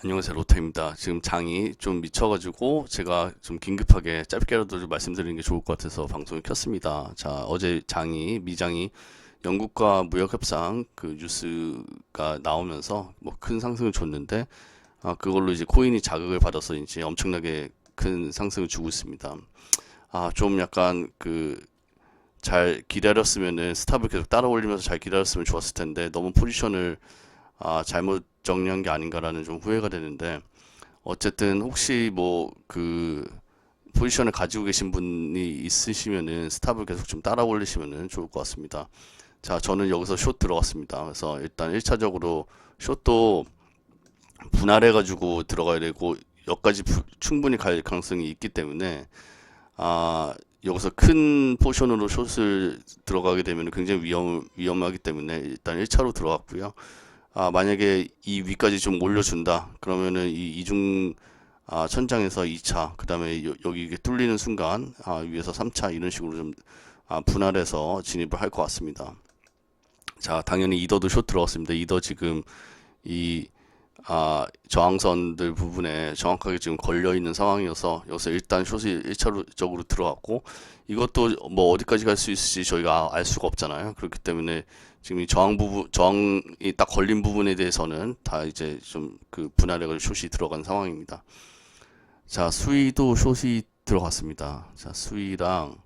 안녕하세요 로테입니다. 지금 장이 좀 미쳐가지고 제가 좀 긴급하게 짧게라도 좀 말씀드리는 게 좋을 것 같아서 방송을 켰습니다. 자 어제 장이 미장이 영국과 무역 협상 그 뉴스가 나오면서 뭐 큰 상승을 줬는데 아 그걸로 이제 코인이 자극을 받아서 이제 엄청나게 큰 상승을 주고 있습니다. 아 좀 약간 그 잘 기다렸으면은 스탑을 계속 따라 올리면서 잘 기다렸으면 좋았을 텐데 너무 포지션을 아, 잘못 정리한 게 아닌가라는 좀 후회가 되는데 어쨌든 혹시 뭐 그 포지션을 가지고 계신 분이 있으시면은 스탑을 계속 좀 따라 올리시면은 좋을 것 같습니다. 자, 저는 여기서 숏 들어갔습니다. 그래서 일단 1차적으로 숏도 분할해 가지고 들어가야 되고 여기까지 부- 충분히 갈 가능성이 있기 때문에 아, 여기서 큰 포션으로 숏을 들어가게 되면 굉장히 위험, 위험하기 때문에 일단 1차로 들어갔고요. 아, 만약에 이 위까지 좀 올려준다. 그러면은 이 이중 아, 천장에서 2차, 그 다음에 여기 이게 뚫리는 순간 아, 위에서 3차 이런 식으로 좀 아, 분할해서 진입을 할 것 같습니다. 자, 당연히 이더도 숏 들어갔습니다. 이더 지금 이 아, 저항선들 부분에 정확하게 지금 걸려 있는 상황이어서 여기서 일단 숏이 1차적으로 들어갔고 이것도 뭐 어디까지 갈 수 있을지 저희가 알 수가 없잖아요. 그렇기 때문에 지금 이 저항 부분, 저항이 딱 걸린 부분에 대해서는 다 이제 좀 그 분할해가지고 숏이 들어간 상황입니다. 자, 수위도 숏이 들어갔습니다. 자, 수위랑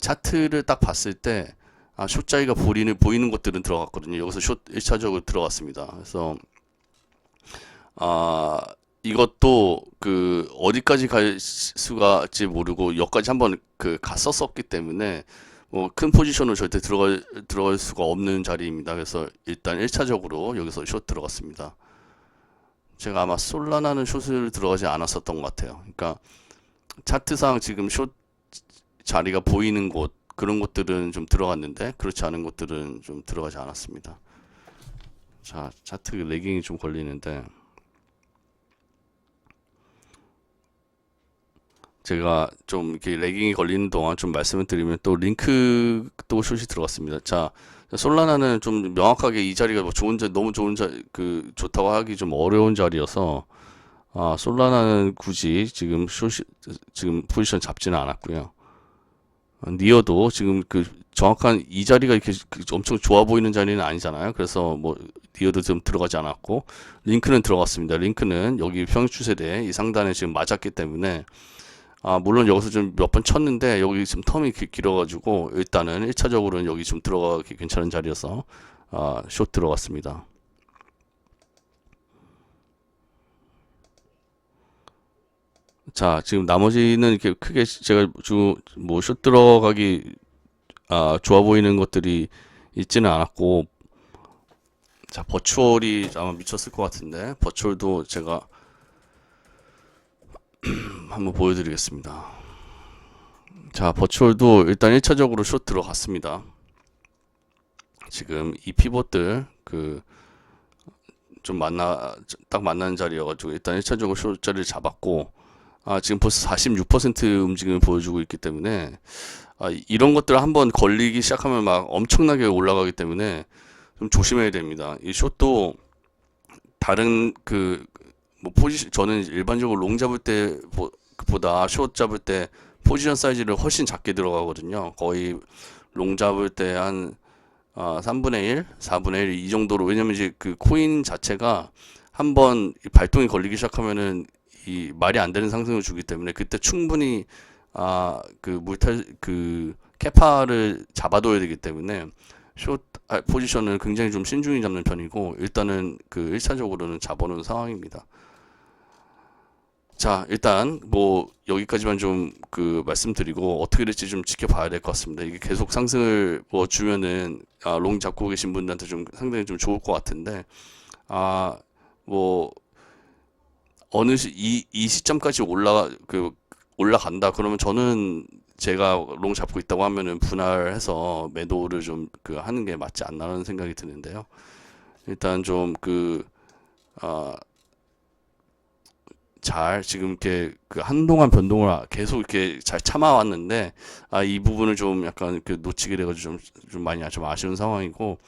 차트를 딱 봤을 때 아, 숏자리가 보이는 보이는 것들은 들어갔거든요. 여기서 숏 1차적으로 들어갔습니다. 그래서 아, 이것도 그 어디까지 갈 수가 지 모르고 여기까지 한번 그 갔었었기 때문에 뭐 큰 포지션으로 절대 들어갈 들어갈 수가 없는 자리입니다. 그래서 일단 1차적으로 여기서 숏 들어갔습니다. 제가 아마 솔라나는 숏을 들어가지 않았었던 것 같아요. 그러니까 차트상 지금 숏 자리가 보이는 곳 그런 곳들은 좀 들어갔는데 그렇지 않은 곳들은 좀 들어가지 않았습니다. 자, 차트 레깅이 좀 걸리는데 제가 좀 이렇게 레깅이 걸리는 동안 좀 말씀을 드리면 또 링크 또 숏이 들어갔습니다. 자, 솔라나는 좀 명확하게 이 자리가 뭐 좋은 자 너무 좋은 자그 좋다고 하기 좀 어려운 자리여서 아, 솔라나는 굳이 지금 숏이 지금 포지션 잡지는 않았고요. 어, 니어도 지금 그 정확한 이 자리가 이렇게 그 엄청 좋아 보이는 자리는 아니잖아요. 그래서 뭐 니어도 좀 들어가지 않았고 링크는 들어갔습니다. 링크는 여기 평행 추세대 이 상단에 지금 맞았기 때문에 아 물론 여기서 좀 몇 번 쳤는데 여기 지금 텀이 기- 길어가지고 일단은 1차적으로는 여기 좀 들어가기 괜찮은 자리여서 아, 숏 들어갔습니다. 자, 지금 나머지는 이렇게 크게 제가 뭐숏 들어가기 아, 좋아 보이는 것들이 있지는 않았고 자, 버추얼이 아마 미쳤을 것 같은데 버추얼도 제가 한번 보여드리겠습니다. 자, 버추얼도 일단 1차적으로 숏 들어갔습니다. 지금 이 피벗들 그 좀 만나 딱 만나는 자리여가지고 일단 1차적으로 숏 자리를 잡았고 아, 지금 벌써 46% 움직임을 보여주고 있기 때문에 아, 이런 것들 한번 걸리기 시작하면 막 엄청나게 올라가기 때문에 좀 조심해야 됩니다. 이 숏도 다른 그 뭐 포지션 저는 일반적으로 롱 잡을 때보다 숏 잡을 때 포지션 사이즈를 훨씬 작게 들어가거든요. 거의 롱 잡을 때 한 아, 3분의 1, 4분의 1 이 정도로 왜냐면 이제 그 코인 자체가 한번 이 발동이 걸리기 시작하면은 이 말이 안 되는 상승을 주기 때문에 그때 충분히 아 그 물탈 그 캐파를 잡아둬야 되기 때문에 숏 아, 포지션을 굉장히 좀 신중히 잡는 편이고 일단은 그 1차적으로는 잡아놓은 상황입니다. 자, 일단 뭐 여기까지만 좀 그 말씀드리고 어떻게 될지 좀 지켜봐야 될 것 같습니다. 이게 계속 상승을 뭐 주면은 아, 롱 잡고 계신 분들한테 좀 상당히 좀 좋을 것 같은데 아, 뭐 어느 시, 이, 이 시점까지 올라 그 올라간다 그러면 저는 제가 롱 잡고 있다고 하면은 분할해서 매도를 좀 그 하는 게 맞지 않나라는 생각이 드는데요. 일단 좀 그 아, 잘 지금 이렇게 그 한동안 변동을 계속 이렇게 잘 참아왔는데 아, 이 부분을 좀 약간 그 놓치게 돼가지고 좀, 좀 많이 좀 아쉬운 상황이고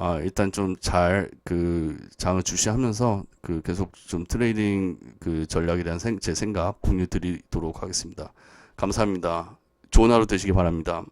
아, 일단 좀 잘 그 장을 주시하면서 그 계속 좀 트레이딩 그 전략에 대한 생, 제 생각 공유 드리도록 하겠습니다. 감사합니다. 좋은 하루 되시기 바랍니다.